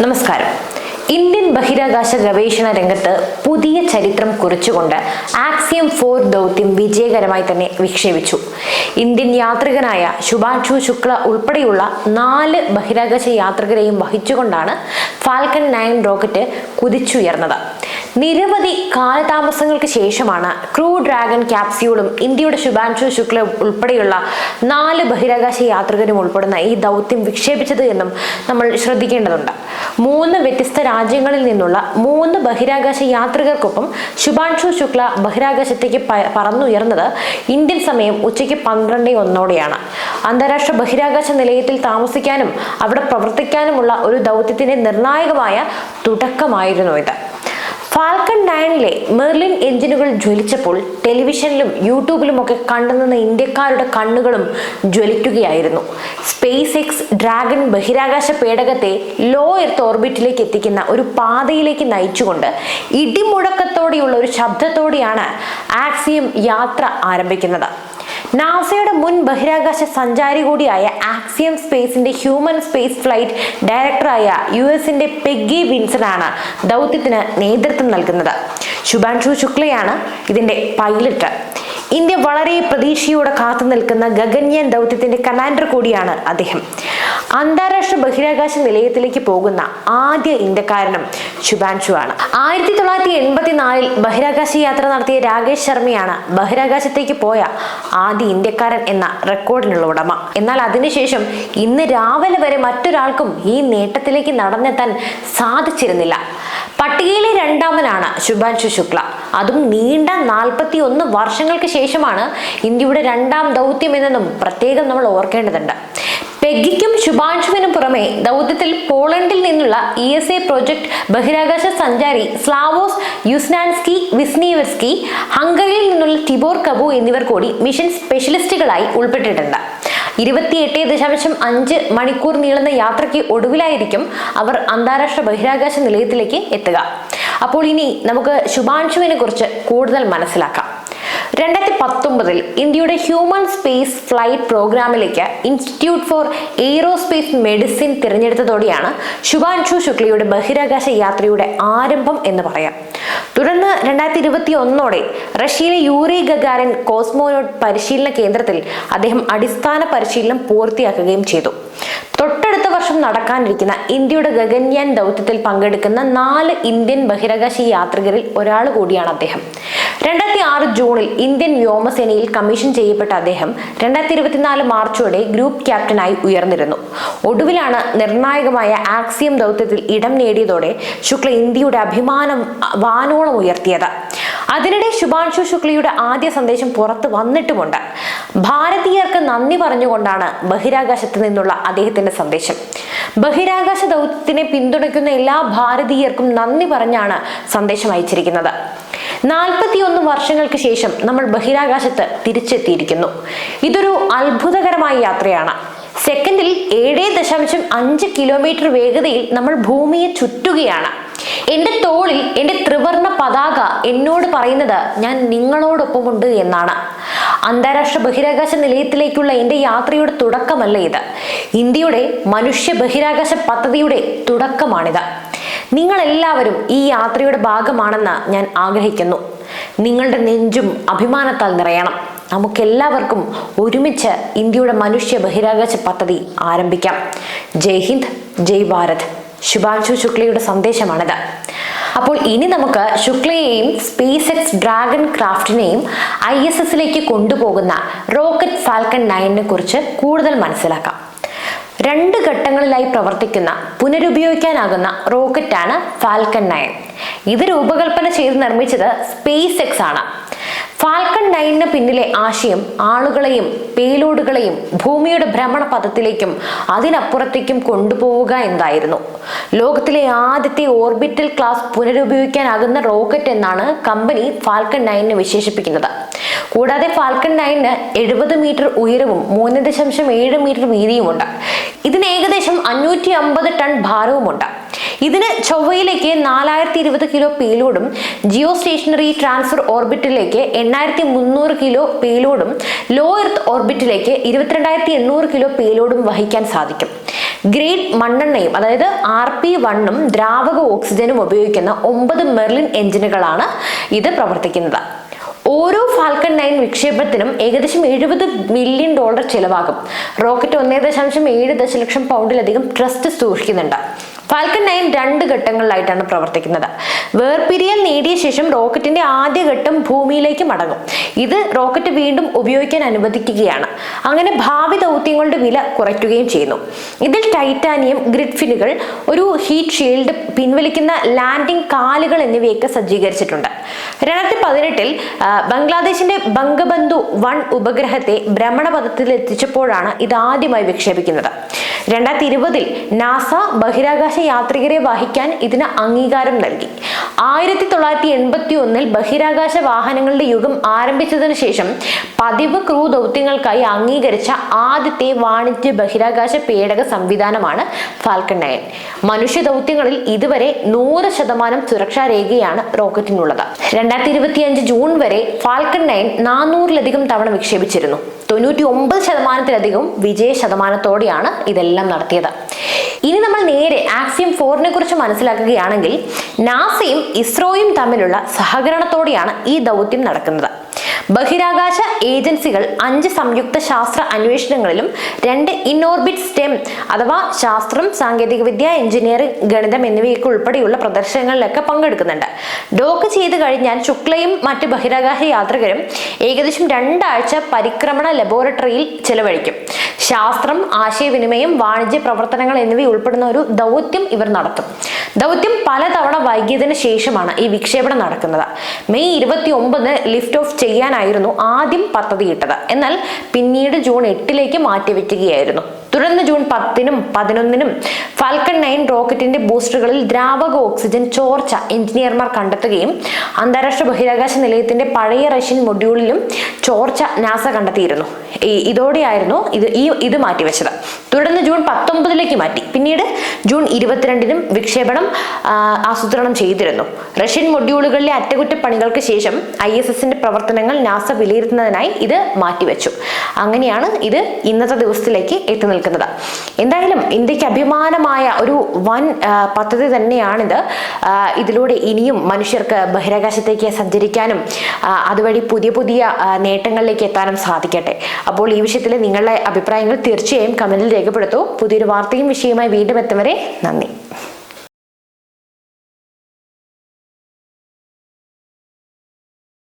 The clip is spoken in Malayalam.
നമസ്കാരം. ഇന്ത്യൻ ബഹിരാകാശ ഗവേഷണ രംഗത്ത് പുതിയ ചരിത്രം കുറിച്ചുകൊണ്ട് ആക്സിയം ഫോർ ദൗത്യം വിജയകരമായി തന്നെ വിക്ഷേപിച്ചു. ഇന്ത്യൻ യാത്രികനായ ശുഭാക്ഷു ശുക്ല ഉൾപ്പെടെയുള്ള നാല് ബഹിരാകാശ യാത്രികരെയും വഹിച്ചുകൊണ്ടാണ് ഫാൽക്കൺ നയൻ റോക്കറ്റ് കുതിച്ചുയർന്നത്. നിരവധി കാലതാമസങ്ങൾക്ക് ശേഷമാണ് ക്രൂ ഡ്രാഗൺ ക്യാപ്സ്യൂളും ഇന്ത്യയുടെ ശുഭാൻഷു ശുക്ല ഉൾപ്പെടെയുള്ള നാല് ബഹിരാകാശ യാത്രികരും ഉൾപ്പെടുന്ന ഈ ദൗത്യം വിക്ഷേപിച്ചത് എന്നും നമ്മൾ ശ്രദ്ധിക്കേണ്ടതുണ്ട്. മൂന്ന് വ്യത്യസ്ത രാജ്യങ്ങളിൽ നിന്നുള്ള മൂന്ന് ബഹിരാകാശ യാത്രികർക്കൊപ്പം ശുഭാൻഷു ശുക്ല ബഹിരാകാശത്തേക്ക് പറന്നുയർന്നത് ഇന്ത്യൻ സമയം ഉച്ചയ്ക്ക് പന്ത്രണ്ട് ഒന്നോടെയാണ്. അന്താരാഷ്ട്ര ബഹിരാകാശ നിലയത്തിൽ താമസിക്കാനും അവിടെ പ്രവർത്തിക്കാനുമുള്ള ഒരു ദൗത്യത്തിന്റെ നിർണായകമായ തുടക്കമായിരുന്നു ഇത്. ഫാൽക്കൺ നയനിലെ മെർലിൻ എഞ്ചിനുകൾ ജ്വലിച്ചപ്പോൾ ടെലിവിഷനിലും യൂട്യൂബിലും ഒക്കെ കണ്ടുനിന്ന ഇന്ത്യക്കാരുടെ കണ്ണുകളും ജ്വലിക്കുകയായിരുന്നു. സ്പേസ് എക്സ് ഡ്രാഗൺ ബഹിരാകാശ പേടകത്തെ ലോ എർത്ത് ഓർബിറ്റിലേക്ക് എത്തിക്കുന്ന ഒരു പാതയിലേക്ക് നയിച്ചുകൊണ്ട് ഇടിമുഴക്കത്തോടെയുള്ള ഒരു ശബ്ദത്തോടെയാണ് ആക്സിയം യാത്ര ആരംഭിക്കുന്നത്. നാസയുടെ മുൻ ബഹിരാകാശ സഞ്ചാരി കൂടിയായ ആക്സിയം സ്പേസിന്റെ ഹ്യൂമൻ സ്പേസ് ഫ്ലൈറ്റ് ഡയറക്ടറായ യു എസിന്റെ പെഗ്ഗി വിൻസൺ ആണ് ദൗത്യത്തിന് നേതൃത്വം നൽകുന്നത്. ശുഭാൻഷു ശുക്ലയാണ് ഇതിന്റെ പൈലറ്റ് ഇന്ത്യ വളരെ പ്രതീക്ഷയോടെ കാത്തു നിൽക്കുന്ന ഗഗൻയാൻ ദൗത്യത്തിന്റെ കമാൻഡർ കൂടിയാണ് അദ്ദേഹം. അന്താരാഷ്ട്ര ബഹിരാകാശ നിലയത്തിലേക്ക് പോകുന്ന ആദ്യ ഇന്ത്യക്കാരനും ശുഭാൻഷു ആണ് ആയിരത്തി തൊള്ളായിരത്തി എൺപത്തിനാലിൽ ബഹിരാകാശ യാത്ര നടത്തിയ രാകേഷ് ശർമ്മയാണ് ബഹിരാകാശത്തേക്ക് പോയ ആദ്യ ഇന്ത്യക്കാരൻ എന്ന റെക്കോർഡിനുള്ള ഉടമ. എന്നാൽ അതിനുശേഷം ഇന്ന് രാവിലെ വരെ മറ്റൊരാൾക്കും ഈ നേട്ടത്തിലേക്ക് നടന്നെത്താൻ സാധിച്ചിരുന്നില്ല. പട്ടികയിലെ രണ്ടാമനാണ് ശുഭാൻഷു ശുക്ല. അതും നീണ്ട നാൽപ്പത്തി ഒന്ന് വർഷങ്ങൾക്ക് ശേഷമാണ് ഇന്ത്യയുടെ രണ്ടാം ദൗത്യം എന്നതും പ്രത്യേകം നമ്മൾ ഓർക്കേണ്ടതുണ്ട്. പെഗിക്കും ശുഭാൻഷുവിനും പുറമെ ദൗത്യത്തിൽ പോളണ്ടിൽ നിന്നുള്ള ഇ എസ് എ പ്രോജക്ട് ബഹിരാകാശ സഞ്ചാരി സ്ലാവോസ് യുസ്നാൻസ്കി വിസ്നീവസ്കി ഹംഗറിയിൽ നിന്നുള്ള ടിബോർ കബു എന്നിവർ കൂടി മിഷൻ സ്പെഷ്യലിസ്റ്റുകളായി ഉൾപ്പെട്ടിട്ടുണ്ട്. ഇരുപത്തിയെട്ട് ദശാംശം അഞ്ച് മണിക്കൂർ നീളുന്ന യാത്രയ്ക്ക് ഒടുവിലായിരിക്കും അവർ അന്താരാഷ്ട്ര ബഹിരാകാശ നിലയത്തിലേക്ക് എത്തുക. അപ്പോൾ ഇനി നമുക്ക് ശുഭാൻഷുവിനെ കുറിച്ച് കൂടുതൽ മനസ്സിലാക്കാം. രണ്ടായിരത്തി പത്തൊമ്പതിൽ ഇന്ത്യയുടെ ഹ്യൂമൻ സ്പേസ് ഫ്ലൈറ്റ് പ്രോഗ്രാമിലേക്ക് ഇൻസ്റ്റിറ്റ്യൂട്ട് ഫോർ എയ്റോസ്പേസ് മെഡിസിൻ തിരഞ്ഞെടുത്തതോടെയാണ് ശുഭാൻഷു ശുക്ലയുടെ ബഹിരാകാശ യാത്രയുടെ ആരംഭം എന്ന് പറയാം. തുടർന്ന് രണ്ടായിരത്തി ഇരുപത്തി ഒന്നോടെ റഷ്യയിലെ യൂറി ഗഗാരൻ കോസ്മോനോട്ട് പരിശീലന കേന്ദ്രത്തിൽ അദ്ദേഹം അടിസ്ഥാന പരിശീലനം പൂർത്തിയാക്കുകയും ചെയ്തു. തൊട്ടടുത്ത വർഷം നടക്കാനിരിക്കുന്ന ഇന്ത്യയുടെ ഗഗൻയാൻ ദൗത്യത്തിൽ പങ്കെടുക്കുന്ന നാല് ഇന്ത്യൻ ബഹിരാകാശ യാത്രികരിൽ ഒരാൾ കൂടിയാണ് അദ്ദേഹം. രണ്ടായിരത്തി ആറ് ജൂണിൽ ഇന്ത്യൻ വ്യോമസേനയിൽ കമ്മീഷൻ ചെയ്യപ്പെട്ട അദ്ദേഹം രണ്ടായിരത്തി ഇരുപത്തിനാല് മാർച്ചോടെ ഗ്രൂപ്പ് ക്യാപ്റ്റനായി ഉയർന്നിരുന്നു. ഒടുവിലാണ് നിർണായകമായ ആക്സിയം ദൗത്യത്തിൽ ഇടം നേടിയതോടെ ശുക്ല ഇന്ത്യയുടെ അഭിമാനം വാനോളം ഉയർത്തിയത്. അതിനിടെ ശുഭാൻഷു ശുക്ലയുടെ ആദ്യ സന്ദേശം പുറത്തു വന്നിട്ടുമുണ്ട്. ഭാരതീയർക്ക് നന്ദി പറഞ്ഞുകൊണ്ടാണ് ബഹിരാകാശത്ത് നിന്നുള്ള അദ്ദേഹത്തിന്റെ സന്ദേശം. ബഹിരാകാശ ദൗത്യത്തിനെ പിന്തുണയ്ക്കുന്ന എല്ലാ ഭാരതീയർക്കും നന്ദി പറഞ്ഞാണ് സന്ദേശം അയച്ചിരിക്കുന്നത്. നാൽപ്പത്തിയൊന്ന് വർഷങ്ങൾക്ക് ശേഷം നമ്മൾ ബഹിരാകാശത്ത് തിരിച്ചെത്തിയിരിക്കുന്നു. ഇതൊരു അത്ഭുതകരമായ യാത്രയാണ്. സെക്കൻഡിൽ ഏഴ് ദശാംശം അഞ്ച് കിലോമീറ്റർ വേഗതയിൽ നമ്മൾ ഭൂമിയെ ചുറ്റുകയാണ്. എന്റെ തോളിൽ എന്റെ ത്രിവർണ പതാക എന്നോട് പറയുന്നത് ഞാൻ നിങ്ങളോടൊപ്പമുണ്ട് എന്നാണ്. അന്താരാഷ്ട്ര ബഹിരാകാശ നിലയത്തിലേക്കുള്ള എന്റെ യാത്രയുടെ തുടക്കമല്ല ഇത്. ഇന്ത്യയുടെ മനുഷ്യ ബഹിരാകാശ പദ്ധതിയുടെ തുടക്കമാണിത്. നിങ്ങൾ എല്ലാവരും ഈ യാത്രയുടെ ഭാഗമാണെന്ന് ഞാൻ ആഗ്രഹിക്കുന്നു. നിങ്ങളുടെ നെഞ്ചും അഭിമാനത്താൽ നിറയണം. നമുക്കെല്ലാവർക്കും ഒരുമിച്ച് ഇന്ത്യയുടെ മനുഷ്യ ബഹിരാകാശ പദ്ധതി ആരംഭിക്കാം. ജയ് ഹിന്ദ് ജയ് ഭാരത്. ശുഭാംശു ശുക്ലയുടെ സന്ദേശമാണിത്. അപ്പോൾ ഇനി നമുക്ക് ശുക്ലയെയും സ്പേസ് എക്സ് ഡ്രാഗൺ ക്രാഫ്റ്റിനെയും ഐ എസ് എസിലേക്ക് കൊണ്ടുപോകുന്ന റോക്കറ്റ് ഫാൽക്കൺ നയനെ കുറിച്ച് കൂടുതൽ മനസ്സിലാക്കാം. രണ്ട് ഘട്ടങ്ങളിലായി പ്രവർത്തിക്കുന്ന പുനരുപയോഗിക്കാനാകുന്ന റോക്കറ്റാണ് ഫാൽക്കൺ നയൻ. ഇത് രൂപകൽപ്പന ചെയ്ത് നിർമ്മിച്ചത് സ്പേസ് എക്സ് ആണ്. ഫാൽക്കൺ നയനിന് പിന്നിലെ ആശയം ആളുകളെയും പേലോഡുകളെയും ഭൂമിയുടെ ഭ്രമണപഥത്തിലേക്കും അതിനപ്പുറത്തേക്കും കൊണ്ടുപോവുക എന്നായിരുന്നു ലോകത്തിലെ ആദ്യത്തെ ഓർബിറ്റൽ ക്ലാസ് പുനരുപയോഗിക്കാനാകുന്ന റോക്കറ്റ് എന്നാണ് കമ്പനി ഫാൽക്കൺ നയനിന് വിശേഷിപ്പിക്കുന്നത്. കൂടാതെ ഫാൽക്കൺ നയന് എഴുപത് മീറ്റർ ഉയരവും മൂന്ന് ദശാംശം ഏഴ് മീറ്റർ വീതിയുമുണ്ട്. ഇതിന് ഏകദേശം അഞ്ഞൂറ്റി അമ്പത് ടൺ ഭാരവുമുണ്ട്. ഇതിന് ചൊവ്വയിലേക്ക് നാലായിരത്തി ഇരുപത് കിലോ പേലോഡും ജിയോ സ്റ്റേഷനറി ട്രാൻസ്ഫർ ഓർബിറ്റിലേക്ക് എണ്ണായിരത്തി മുന്നൂറ് കിലോ പേലോഡും ലോ എർത്ത് ഓർബിറ്റിലേക്ക് ഇരുപത്തിരണ്ടായിരത്തി എണ്ണൂറ് കിലോ പേലോഡും വഹിക്കാൻ സാധിക്കും. ഗ്രേഡ് മണ്ണെണ്ണയും അതായത് ആർ പി വണ്ണും ദ്രാവക ഓക്സിജനും ഉപയോഗിക്കുന്ന ഒമ്പത് മെർലിൻ എഞ്ചിനുകളാണ് ഇത് പ്രവർത്തിക്കുന്നത്. ഓരോ ഫാൽക്കൺ നയൻ വിക്ഷേപത്തിനും ഏകദേശം എഴുപത് മില്യൺ ഡോളർ ചിലവാകും. റോക്കറ്റ് ഒന്നേ ദശാംശം ഏഴ് ദശലക്ഷം പൗണ്ടിലധികം ട്രസ്റ്റ് സൂക്ഷിക്കുന്നുണ്ട്. ഫാൽക്കൺ നയൻ രണ്ട് ഘട്ടങ്ങളിലായിട്ടാണ് പ്രവർത്തിക്കുന്നത്. വേർപിരിയൽ നേടിയ ശേഷം റോക്കറ്റിന്റെ ആദ്യ ഘട്ടം ഭൂമിയിലേക്ക് മടങ്ങും. ഇത് റോക്കറ്റ് വീണ്ടും ഉപയോഗിക്കാൻ അനുവദിക്കുകയാണ്. അങ്ങനെ ഭാവി ദൗത്യങ്ങളുടെ വില കുറയ്ക്കുകയും ചെയ്യുന്നു. ഇതിൽ ടൈറ്റാനിയം ഗ്രിഡ്ഫിനുകൾ ഒരു ഹീറ്റ് ഷീൽഡ് പിൻവലിക്കുന്ന ലാൻഡിംഗ് കാലുകൾ എന്നിവയൊക്കെ സജ്ജീകരിച്ചിട്ടുണ്ട്. രണ്ടായിരത്തി പതിനെട്ടിൽ ബംഗ്ലാദേശിന്റെ ബംഗബന്ധു വൺ ഉപഗ്രഹത്തെ ഭ്രമണപഥത്തിൽ എത്തിച്ചപ്പോഴാണ് ഇതാദ്യമായി വിക്ഷേപിക്കുന്നത്. രണ്ടായിരത്തി ഇരുപതിൽ നാസ ബഹിരാകാശ യാത്രികരെ വഹിക്കാൻ ഇതിന് അംഗീകാരം നൽകി. ആയിരത്തി തൊള്ളായിരത്തി എൺപത്തി ഒന്നിൽ ബഹിരാകാശ വാഹനങ്ങളുടെ യുഗം ആരംഭിച്ചതിനു ശേഷം പതിവ് ക്രൂ ദൗത്യങ്ങൾക്കായി അംഗീകരിച്ച ആദ്യത്തെ വാണിജ്യ ബഹിരാകാശ പേടക സംവിധാനമാണ് ഫാൽക്കൺ നയൻ. മനുഷ്യ ദൗത്യങ്ങളിൽ ഇതുവരെ നൂറ് ശതമാനം സുരക്ഷാ രേഖയാണ് റോക്കറ്റിനുള്ളത്. രണ്ടായിരത്തി ഇരുപത്തിയഞ്ച് ജൂൺ വരെ ഫാൽക്കൺ നയൻ നാനൂറിലധികം തവണ വിക്ഷേപിച്ചിരുന്നു. തൊണ്ണൂറ്റി ഒമ്പത് ശതമാനത്തിലധികം വിജയ ശതമാനത്തോടെയാണ് ഇതെല്ലാം നടത്തിയത്. ഇനി നമ്മൾ നേരെ ആക്സിയം ഫോറിനെ കുറിച്ച് മനസ്സിലാക്കുകയാണെങ്കിൽ നാസയും ഇസ്രോയും തമ്മിലുള്ള സഹകരണത്തോടെയാണ് ഈ ദൗത്യം നടക്കുന്നത്. ബഹിരാകാശ ഏജൻസികൾ അഞ്ച് സംയുക്ത ശാസ്ത്ര അന്വേഷണങ്ങളിലും രണ്ട് ഇൻഓർബിറ്റ് സ്റ്റെം അഥവാ ശാസ്ത്രം സാങ്കേതികവിദ്യ എഞ്ചിനീയറിംഗ് ഗണിതം എന്നിവയൊക്കെ ഉൾപ്പെടെയുള്ള പ്രദർശനങ്ങളിലൊക്കെ പങ്കെടുക്കുന്നുണ്ട്. ഡോക്ക് ചെയ്ത് കഴിഞ്ഞാൽ ശുക്ലയും മറ്റ് ബഹിരാകാശ യാത്രികരും ഏകദേശം രണ്ടാഴ്ച പരിക്രമണ ലബോറട്ടറിയിൽ ചെലവഴിക്കും. ശാസ്ത്രം ആശയവിനിമയം വാണിജ്യ പ്രവർത്തനങ്ങൾ എന്നിവ ഉൾപ്പെടുന്ന ഒരു ദൗത്യം ഇവർ നടത്തും. ദൗത്യം പലതവണ വൈകിയതിനു ശേഷമാണ് ഈ വിക്ഷേപണം നടക്കുന്നത്. മെയ് ഇരുപത്തി ഒമ്പതിന് ലിഫ്റ്റ് ഓഫ് ചെയ്യാനായിരുന്നു ആദ്യം പദ്ധതിയിട്ടത് എന്നാൽ പിന്നീട് ജൂൺ എട്ടിലേക്ക് മാറ്റിവെക്കുകയായിരുന്നു. തുടർന്ന് ജൂൺ പത്തിനും പതിനൊന്നിനും ഫാൽക്കൺ നയൻ റോക്കറ്റിന്റെ ബൂസ്റ്ററുകളിൽ ദ്രാവക ഓക്സിജൻ ചോർച്ച എഞ്ചിനീയർമാർ കണ്ടെത്തുകയും അന്താരാഷ്ട്ര ബഹിരാകാശ നിലയത്തിന്റെ പഴയ റഷ്യൻ മൊഡ്യൂളിലും ചോർച്ച നാസ കണ്ടെത്തിയിരുന്നു. ഇതോടെയായിരുന്നു ഇത് ഈ ഇത് മാറ്റിവെച്ചത്. തുടർന്ന് ജൂൺ പത്തൊമ്പതിലേക്ക് മാറ്റി. പിന്നീട് ജൂൺ ഇരുപത്തിരണ്ടിനും വിക്ഷേപണം ആസൂത്രണം ചെയ്തിരുന്നു. റഷ്യൻ മൊഡ്യൂളുകളിലെ അറ്റകുറ്റപ്പണികൾക്ക് ശേഷം ഐ എസ് എസിന്റെ പ്രവർത്തനങ്ങൾ നാസ വിലയിരുത്തുന്നതിനായി ഇത് മാറ്റിവെച്ചു. അങ്ങനെയാണ് ഇത് ഇന്നത്തെ ദിവസത്തിലേക്ക് എത്തി നിൽക്കുന്നത്. എന്തായാലും ഇന്ത്യയ്ക്ക് അഭിമാനമായ ഒരു വൻ പദ്ധതി തന്നെയാണിത്. ഇതിലൂടെ ഇനിയും മനുഷ്യർക്ക് ബഹിരാകാശത്തേക്ക് സഞ്ചരിക്കാനും അതുവഴി പുതിയ പുതിയ നേട്ടങ്ങളിലേക്ക് എത്താനും സാധിക്കട്ടെ. അപ്പോൾ ഈ വിഷയത്തിൽ നിങ്ങളുടെ അഭിപ്രായങ്ങൾ തീർച്ചയായും കമന്റിൽ രേഖപ്പെടുത്തൂ. പുതിയൊരു വാർത്തയും വിഷയവുമായി വീണ്ടും എത്തും വരെ നന്ദി.